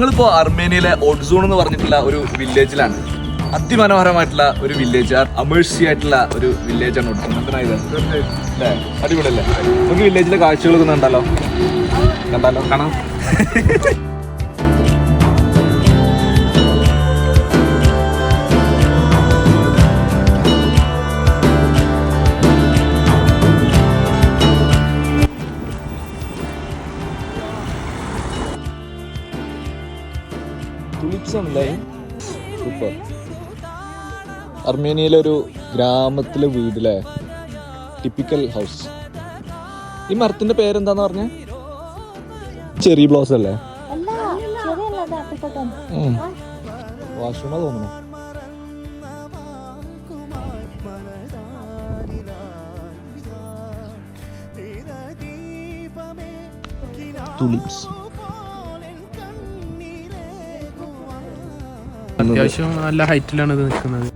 ഞങ്ങളിപ്പോ അർമേനിയയിലെ ഒഡ്സൂൺ എന്ന് പറഞ്ഞിട്ടുള്ള ഒരു വില്ലേജിലാണ് അതിമനോഹരമായിട്ടുള്ള ഒരു വില്ലേജ് അമേഴ്സി ആയിട്ടുള്ള ഒരു വില്ലേജ് ആണ് ഓഡ്സോൺ അടിപൊളിയല്ലേ? നമുക്ക് വില്ലേജിലെ കാഴ്ചകളൊക്കെ കണ്ടാലോ? കണ്ടാലോ? കാണാം. തുലിപ്സ് ഉണ്ടായി സൂപ്പർ അർമേനിയയിലെ ഒരു ഗ്രാമത്തിലെ വീടിലെ ടിപ്പിക്കൽ ഹൗസ് ഈ മരത്തിന്റെ പേരെന്താന്ന് പറഞ്ഞ? ചെറിയ ബ്ലോസ് അല്ലേ? വാഷ്റൂമാ തോന്നുന്നു. തുലിപ്സ് അത്യാവശ്യം നല്ല ഹൈറ്റിലാണ് ഇത് നിൽക്കുന്നത്.